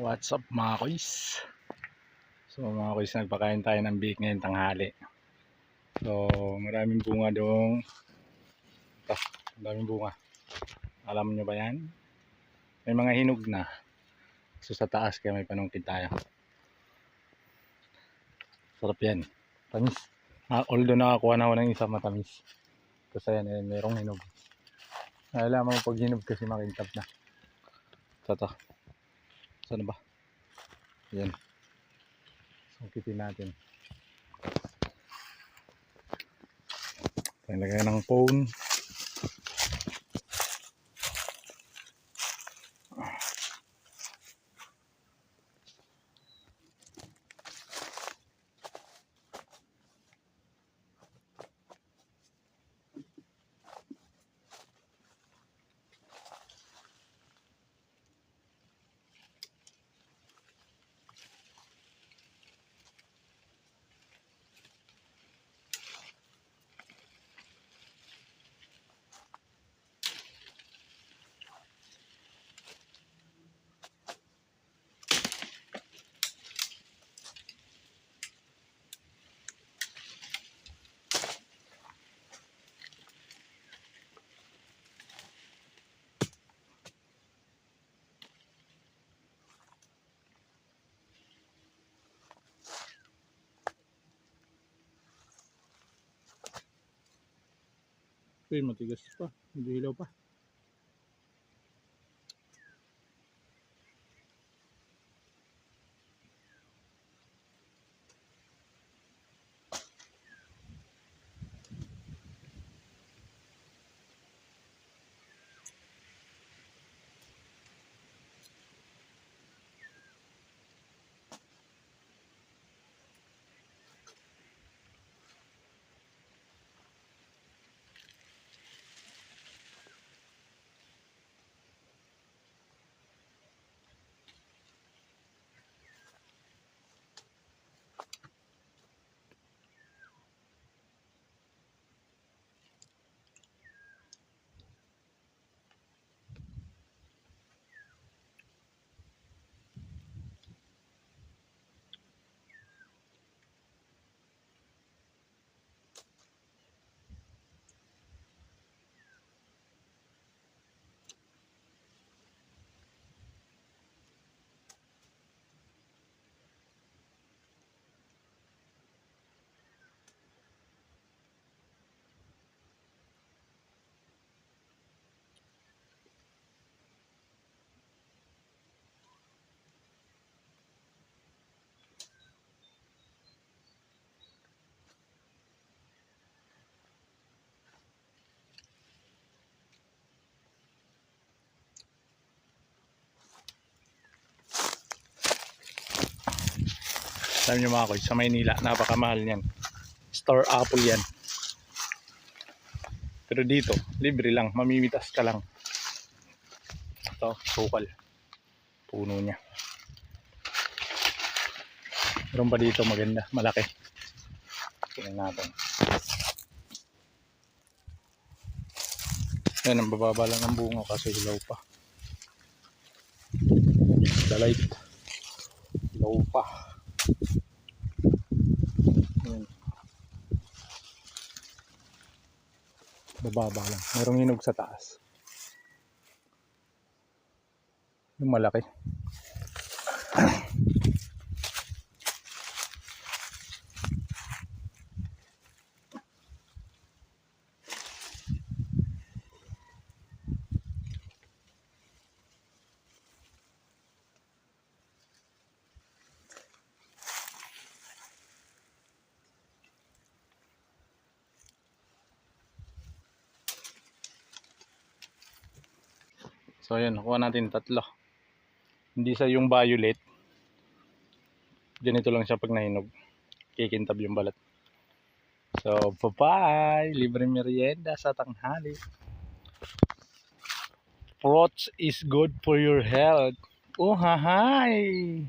What's up mga kuys? So mga kuys, nagpakain tayo ng bake ngayon tanghali. So maraming bunga doong ito, maraming bunga. Alam nyo ba yan? May mga hinog na. So sa taas kaya may panungkit tayo. Sarap yan. Tamis. Ah, although nakakuha na ako ng isa matamis. Tapos ayan, ayan, merong hinog. Alam mo pag hinog kasi makintab na. Ito to. Saan ba? Yan. Sungkitin natin. Lagay ng phone. Uy, matigas pa. Hindi hilaw pa. Sabi niyo mga kuys, sa Maynila, napakamahal niyan. Star apple yan. Pero dito, libre lang. Mamimitas ka lang. Ito, sukal. Puno niya. Meron pa dito maganda, malaki. Tingnan natin. Yan, ang bababa lang ng bunga kasi hilaw pa. The light. Hilaw pa. Bababa lang. Merong hinog sa taas. Yung malaki. So ayan, nakuha natin tatlo. Hindi sa yung violet. Ganito lang siya pag nahinog. Kikintab yung balat. So, bye-bye! Libre merienda sa tanghali. Fruits is good for your health. Oh, hi!